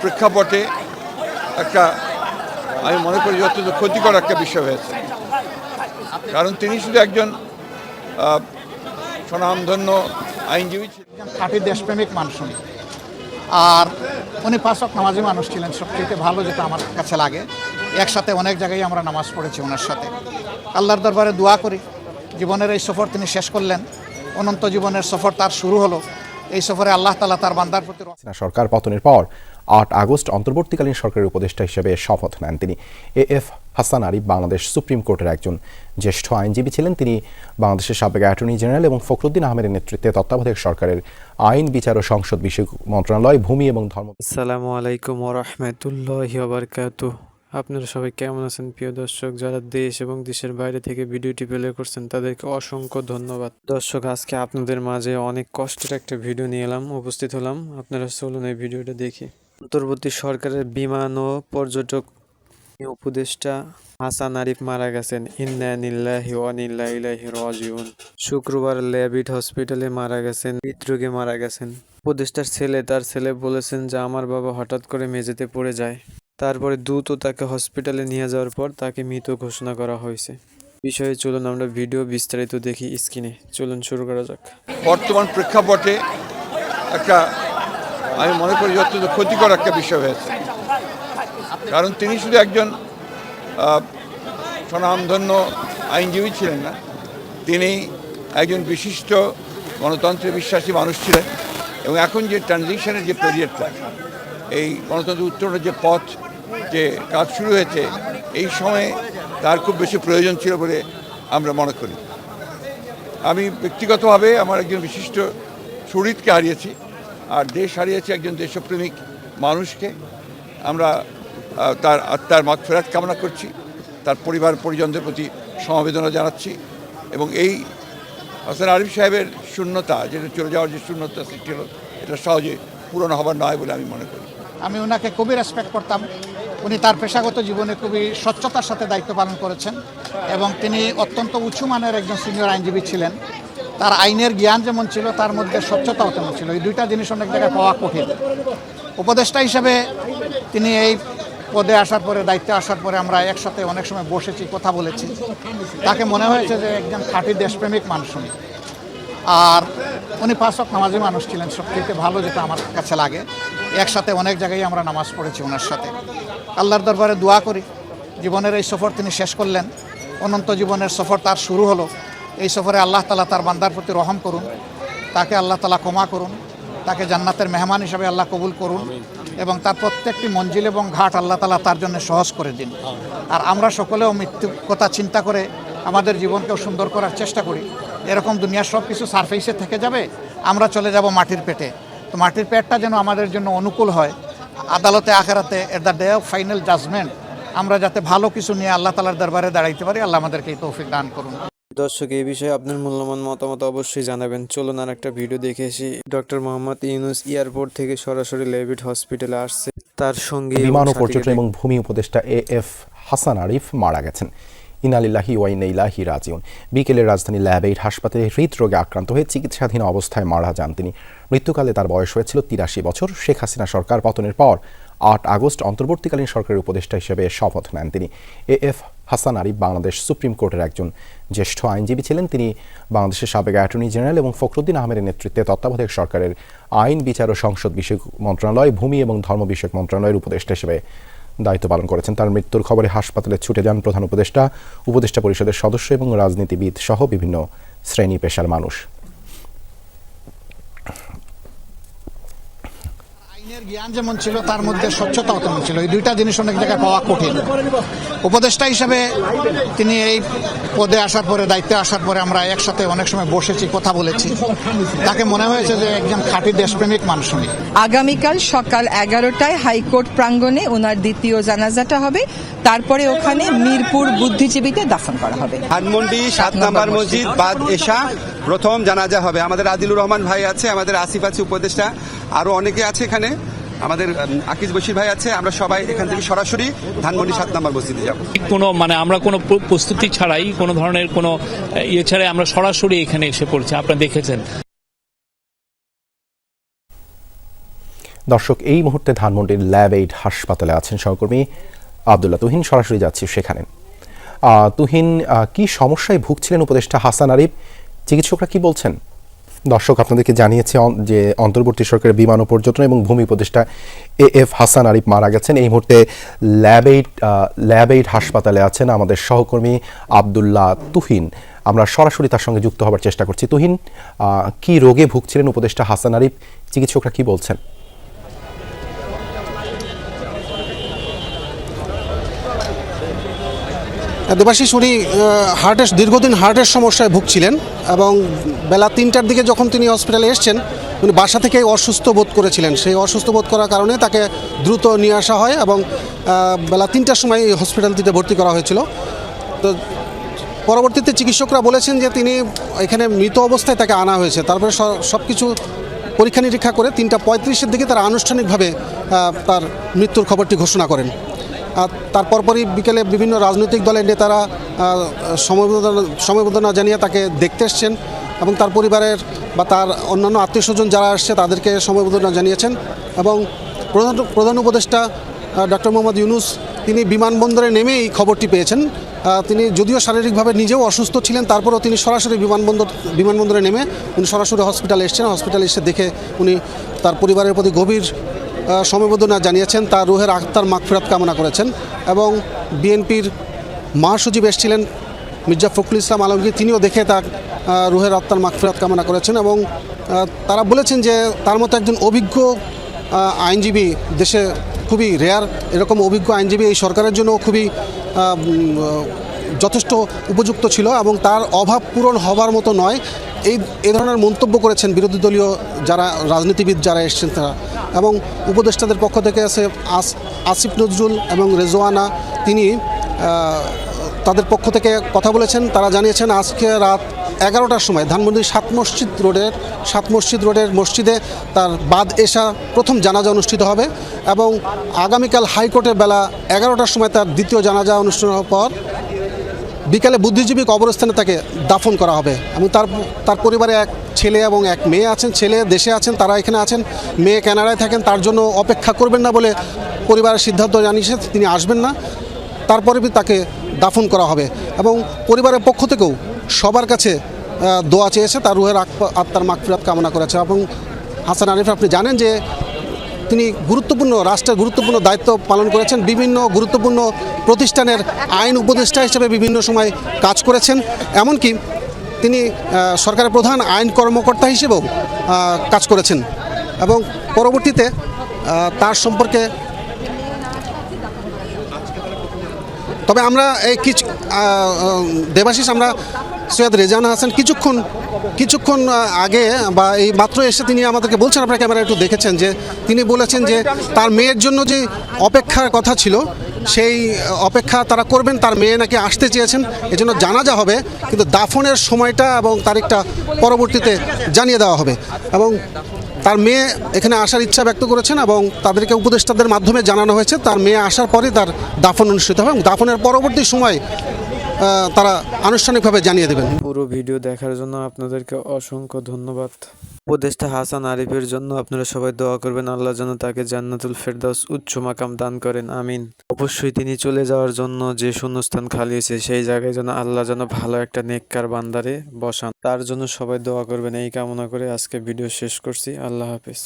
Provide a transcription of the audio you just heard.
প্রেক্ষাপটে একটা আমি মনে করি অত্যন্ত ক্ষতিকর একটা বিষয় হয়েছে। কারণ তিনি শুধু একজন স্বনামধন্য আইনজীবী ছিলেন। খাঁটি দেশপ্রেমিক মানুষ উনি। আর উনি পাঁচক নামাজি মানুষ ছিলেন। সবচেয়ে ভালো যেটা আমার কাছে লাগে একসাথে অনেক জায়গায় আমরা নামাজ পড়েছি ওনার সাথে। আল্লাহর দরবারে দোয়া করি জীবনের এই সফর তিনি শেষ করলেন। অনন্ত জীবনের সফর তার শুরু হলো। এই সফরে আল্লাহ তালা তার বান্দার প্রতি সরকার পতনের পর আট আগস্ট অন্তর্বর্তীকালীন সরকারের উপদেষ্টা হিসেবে শপথ নেন তিনি। A F Hasan Arif Bangladesh supreme কোর্টের একজন জ্যেষ্ঠ আইনজীবী ছিলেন। তিনি বাংলাদেশের সাবেক অ্যাটর্নি জেনারেল এবং ফখরুদ্দিন আহমেদের নেতৃত্বে তত্ত্বাবধায়ক সরকারের আইন, বিচার ও সংসদ বিষয়ক মন্ত্রণালয়, ভূমি এবং ধর্ম আসসালামু আলাইকুম ওরহমতুল্লাহ আপনারা সবাই কেমন আছেন? প্রিয় দর্শক, যারা দেশ এবং দেশের বাইরে থেকে ভিডিওটি প্লে করছেন, তাদেরকে অসংখ্য ধন্যবাদ। দর্শক, আজকে আপনাদের মাঝে অনেক কষ্টের একটা ভিডিও নিয়ে এলাম, উপস্থিত হলাম। আপনারা চলুন এই ভিডিওটা দেখি। অন্তর্বর্তী সরকারের বিমান ও পর্যটক উপদেষ্টা হাসান আরিফ মারা গেছেন। ইন্নানিল্লাহি শুক্রবার ল্যাবিট হসপিটালে মারা গেছেন, হৃদরোগে মারা গেছেন। উপদেষ্টার ছেলে তার ছেলে বলেছেন যে, আমার বাবা হঠাৎ করে মেঝেতে পড়ে যায়। তারপরে দ্রুত তাকে হসপিটালে নিয়ে যাওয়ার পর তাকে মৃত ঘোষণা করা হয়েছে। বিষয়ে চলুন আমরা ভিডিও বিস্তারিত দেখি স্ক্রিনে। চলুন শুরু করা যাক। বর্তমান প্রেক্ষাপটে একটা আমি মনে করি অত্যন্ত ক্ষতিকর একটা বিষয় হয়েছে। কারণ তিনি শুধু একজন স্বনামধন্য আইনজীবী ছিলেন না, তিনি একজন বিশিষ্ট গণতন্ত্রে বিশ্বাসী মানুষ ছিলেন এবং এখন যে ট্রানজিশনের যে পিরিয়ডটা এই গণতন্ত্র উত্তরণের যে পথ, যে কাজ শুরু হয়েছে, এই সময়ে তার খুব বেশি প্রয়োজন ছিল বলে আমরা মনে করি। আমি ব্যক্তিগতভাবে আমার একজন বিশিষ্ট শরীরকে হারিয়েছি। আর দেশ হারিয়েছে একজন দেশপ্রেমিক মানুষকে। আমরা তার আত্মার মাগ ফেরাত কামনা করছি, তার পরিবার পরিজনদের প্রতি সমবেদনা জানাচ্ছি এবং এই হাসান আরিফ সাহেবের শূন্যতা, যেটা চলে যাওয়ার যে শূন্যতা সৃষ্টি হলো, এটা সহজে পূরণ হবার নয় বলে আমি মনে করি। আমি ওনাকে খুবই রেসপেক্ট করতাম। উনি তার পেশাগত জীবনে খুবই স্বচ্ছতার সাথে দায়িত্ব পালন করেছেন এবং তিনি অত্যন্ত উঁচু মানের একজন সিনিয়র আইনজীবী ছিলেন। তার আইনের জ্ঞান যেমন ছিল, তার মধ্যে স্বচ্ছতাও তেমন ছিল। এই দুইটা জিনিস অনেক জায়গায় পাওয়া কঠিন। উপদেষ্টা হিসেবে তিনি এই পদে আসার পরে, দায়িত্বে আসার পরে আমরা একসাথে অনেক সময় বসেছি, কথা বলেছি। তাকে মনে হয়েছে যে একজন খাঁটি দেশপ্রেমিক মানুষ উনি। আর উনি পাঁচক নামাজি মানুষ ছিলেন সবথেকে ভালো যেটা আমার কাছে লাগে। একসাথে অনেক জায়গায় আমরা নামাজ পড়েছি ওনার সাথে। আল্লাহর দরবারে দোয়া করি। জীবনের এই সফর তিনি শেষ করলেন। অনন্ত জীবনের সফর তার শুরু হলো। এই সফরে আল্লাহ তালা তার বান্দার প্রতি রহম করুন তাকে আল্লাহ তালা ক্ষমা করুন তাকে জান্নাতের মেহমান হিসাবে আল্লাহ কবুল করুন এবং তার প্রত্যেকটি মঞ্জিল এবং ঘাট আল্লাহ তালা তার জন্য সহজ করে দিন। আর আমরা সকলেও মৃত্যু কথা চিন্তা করে আমাদের জীবনকেও সুন্দর করার চেষ্টা করি। এরকম দুনিয়ার সব কিছু সারফেসে থেকে যাবে আমরা চলে যাব মাটির পেটে। তো মাটির পেটটা যেন আমাদের জন্য অনুকূল হয়। আদালতে আখেরাতে at the day of final judgment আমরা যাতে ভালো কিছু নিয়ে আল্লাহ তালার দরবারে দাঁড়াইতে পারি আল্লাহ আমাদেরকে এই তৌফিক দান করুন। দর্শক এই বিষয়ে আপনার মূল্যবান মতামত অবশ্যই জানাবেন। চলুন আর একটা ভিডিও দেখে আসি। ডক্টর মোহাম্মদ ইউনুস এয়ারপোর্ট থেকে সরাসরি লেভিট হসপিটালে আসছে। তার সঙ্গে বিমান ও পর্যটন এবং ভূমি উপদেষ্টা এ এফ হাসান আরিফ মারা গেছেন। ইনালিল্লাহি ওয়াইনাইলাহি রাজিউন। বিকেলের রাজধানী ল্যাবেইট হাসপাতালে হৃদরোগে আক্রান্ত হয়ে চিকিৎসাধীন অবস্থায় মারা যান তিনি। মৃত্যুকালে তার বয়স হয়েছিল তিরাশি বছর। শেখ হাসিনা সরকার পতনের পর আট আগস্ট অন্তর্বর্তীকালীন সরকারের উপদেষ্টা হিসেবে শপথ নেন তিনি। A F Hasan Arif Bangladesh supreme কোর্টের একজন জ্যেষ্ঠ আইনজীবী ছিলেন। তিনি বাংলাদেশের সাবেক অ্যাটর্নি জেনারেল এবং ফখরুদ্দিন আহমেদের নেতৃত্বে তত্ত্বাবধায়ক সরকারের আইন, বিচার ও সংসদ বিষয়ক মন্ত্রণালয়, ভূমি এবং ধর্ম বিষয়ক মন্ত্রণালয়ের উপদেষ্টা হিসেবে দায়িত্ব পালন করেছেন। তার মৃত্যুর খবরে হাসপাতালে ছুটে যান প্রধান উপদেষ্টা উপদেষ্টা পরিষদের সদস্য এবং রাজনীতিবিদ সহ বিভিন্ন শ্রেণি পেশার মানুষ। আইনের জ্ঞান যেমন ছিল তার মধ্যে স্বচ্ছতাও তেমন ছিল। এই দুইটা জিনিস অনেক জায়গায় পাওয়া কঠিন। উপদেষ্টা হিসেবে তিনি এই পদে আসার পরে দায়িত্বে আসার পরে আমরা একসাথে অনেক সময় বসেছি কথা বলেছি। তাকে মনে হয়েছে যে একজন খাঁটি দেশপ্রেমিক মানুষ উনি। আগামীকাল সকাল এগারোটায় হাইকোর্ট প্রাঙ্গণে ওনার দ্বিতীয় জানাজাটা হবে। তারপরে ওখানে মিরপুর বুদ্ধিজীবীতে দাফন করা হবে। ধানমন্ডি সাত নাম্বার মসজিদ। বাদ এশা। প্রথম জানাজা হবে। আমাদের আদিলুর রহমান ভাই আছে আমাদের আসিফ আছে উপদেষ্টা আরও অনেকে আছে এখানে। আমাদের আকিজ বশির ভাই আছে আমরা সবাই এখান থেকে সরাসরি ধানমন্ডি সাত নাম্বার মসজিদে যাব। কোনো মানে আমরা কোনো প্র- প্রস্তুতি ছাড়াই কোনো ধরনের কোনো ইয়ে ছাড়াই আমরা সরাসরি এখানে এসে পড়ছি। আপনারা দেখেছেন। দর্শক এই মুহূর্তে ধানমন্ডির ল্যাব এইড হাসপাতালে আছেন সহকর্মী আবদুল্লাহ তুহিন। সরাসরি যাচ্ছি সেখানে। তুহিন কি সমস্যায় ভুগছিলেন উপদেষ্টা হাসান আরিফ? চিকিৎসকরা কি বলছেন? দর্শক, আপনাদেরকে জানিয়েছে যে অন্তর্বর্তী সরকারের বিমান ও পর্যটন এবং ভূমি উপদেষ্টা এ এফ হাসান আরিফ মারা গেছেন। এই মুহূর্তে ল্যাব এইড ল্যাব এইড হাসপাতালে আছেন আমাদের সহকর্মী আবদুল্লাহ তুহিন। আমরা সরাসরি তার সঙ্গে যুক্ত হবার চেষ্টা করছি। তুহিন কি রোগে ভুগছিলেন উপদেষ্টা হাসান আরিফ? চিকিৎসকরা কি বলছেন? দেবাশিস, উনি হার্টের, দীর্ঘদিন হার্টের সমস্যায় ভুগছিলেন এবং বেলা তিনটার দিকে যখন তিনি হসপিটালে এসেছেন, উনি বাসা থেকেই অসুস্থ বোধ করেছিলেন। সেই অসুস্থ বোধ করার কারণে তাকে দ্রুত নিয়ে আসা হয় এবং বেলা তিনটার সময় হসপিটালটিতে ভর্তি করা হয়েছিল। তো পরবর্তীতে চিকিৎসকরা বলেছেন যে তিনি এখানে মৃত অবস্থায় তাকে আনা হয়েছে। তারপরে সব কিছু পরীক্ষা নিরীক্ষা করে তিনটা পঁয়ত্রিশের দিকে তারা আনুষ্ঠানিকভাবে তার মৃত্যুর খবরটি ঘোষণা করেন। তার পরপরই বিকেলে বিভিন্ন রাজনৈতিক দলের নেতারা সমবেদনা সমবেদনা জানিয়ে তাকে দেখতে এসছেন এবং তার পরিবারের বা তার অন্যান্য আত্মীয় স্বজন যারা আসছে তাদেরকে সমবেদনা জানিয়েছেন এবং প্রধান প্রধান উপদেষ্টা ডক্টর মোহাম্মদ ইউনুস, তিনি বিমানবন্দরে নেমেই খবরটি পেয়েছেন। তিনি যদিও শারীরিকভাবে নিজেও অসুস্থ ছিলেন, তারপরেও তিনি সরাসরি বিমানবন্দর, বিমানবন্দরে নেমে উনি সরাসরি হসপিটালে এসেছেন। হসপিটালে এসে দেখে উনি তার পরিবারের প্রতি গভীর সমবেদনা জানিয়েছেন, তার রুহের আত্মার মাগফিরাত কামনা করেছেন এবং বিএনপির মহাসচিব এসেছিলেন মির্জা ফখরুল ইসলাম আলমগীর, তিনিও দেখে তার রুহের আত্মার মাগফিরাত কামনা করেছেন এবং তারা বলেছেন যে তার মতো একজন অভিজ্ঞ আইনজীবী দেশে খুবই রেয়ার এরকম অভিজ্ঞ আইনজীবী এই সরকারের জন্য খুবই যথেষ্ট উপযুক্ত ছিল এবং তার অভাব পূরণ হবার মতো নয়। এই, এ ধরনের মন্তব্য করেছেন বিরোধী দলীয় যারা, রাজনীতিবিদ যারা এসছেন তারা। এবং উপদেষ্টাদের পক্ষ থেকে আছে আস, আসিফ নজরুল এবং রেজওয়ানা। তিনি তাদের পক্ষ থেকে কথা বলেছেন। তারা জানিয়েছেন, আজকে রাত এগারোটার সময় ধানমন্ডির সাত মসজিদ রোডের, সাত মসজিদ রোডের মসজিদে তার বাদ এশা প্রথম জানাজা অনুষ্ঠিত হবে এবং আগামীকাল হাইকোর্টের বেলা এগারোটার সময় তার দ্বিতীয় জানাজা অনুষ্ঠান হওয়ার পর বিকালে বুদ্ধিজীবী কবরস্থানে তাকে দাফন করা হবে। এবং তার তার পরিবারে এক ছেলে এবং এক মেয়ে আছেন, ছেলে দেশে আছেন, তারা এখানে আছেন। মেয়ে কানাডায় থাকেন, তার জন্য অপেক্ষা করবেন না বলে পরিবারের সিদ্ধান্ত জানিয়েছে, তিনি আসবেন না। তারপরে তাকে দাফন করা হবে। এবং পরিবারের পক্ষ থেকেও সবার কাছে দোয়া চেয়েছে, তার রুহের আত্মার মাকফিরাত কামনা করেছে। এবং হাসান আরিফ, আপনি জানেন যে তিনি গুরুত্বপূর্ণ, রাষ্ট্রের গুরুত্বপূর্ণ দায়িত্ব পালন করেছেন। বিভিন্ন গুরুত্বপূর্ণ প্রতিষ্ঠানের আইন উপদেষ্টা হিসেবে বিভিন্ন সময় কাজ করেছেন। এমনকি তিনি সরকারের প্রধান আইন কর্মকর্তা হিসেবেও কাজ করেছেন। এবং পরবর্তীতে তার সম্পর্কে তবে আমরা এই কিছু দেবাশিস, আমরা সৈয়দ রেজান হাসান কিছুক্ষণ কিছুক্ষণ আগে বা এই মাত্র এসে তিনি আমাদেরকে বলছেন, আপনার ক্যামেরা একটু দেখেছেন যে তিনি বলেছেন যে তার মেয়ের জন্য যে অপেক্ষার কথা ছিল, সেই অপেক্ষা তারা করবেন, তার মেয়ে নাকি আসতে চেয়েছেন, এজন্য জানাজা হবে, কিন্তু দাফনের সময়টা এবং তারিখটা পরবর্তীতে জানিয়ে দেওয়া হবে। এবং তার মেয়ে এখানে আসার ইচ্ছা ব্যক্ত করেছেন এবং তাদেরকে উপদেষ্টাদের মাধ্যমে জানানো হয়েছে, তার মেয়ে আসার পরে তার দাফন অনুষ্ঠিত হবে এবং দাফনের পরবর্তী সময় তারা আনুষ্ঠানিকভাবে জানিয়ে দেবেন। পুরো ভিডিও দেখার জন্য আপনাদেরকে অসংখ্য ধন্যবাদ। উপদেষ্টা হাসান আরিফের জন্য আপনারা সবাই দোয়া করবেন, আল্লাহ যেন তাকে জান্নাতুল ফেরদাউস উচ্চ মাকাম দান করেন, আমিন। অবশ্যই তিনি চলে যাওয়ার জন্য যে শূন্যস্থান খালি হয়েছে সেই জায়গায় যেন আল্লাহ যেন ভালো একটা নেককার বান্দারে বসান। তার জন্য সবাই দোয়া করবেন, এই কামনা করে আজকে ভিডিও শেষ করছি। আল্লাহ হাফেজ।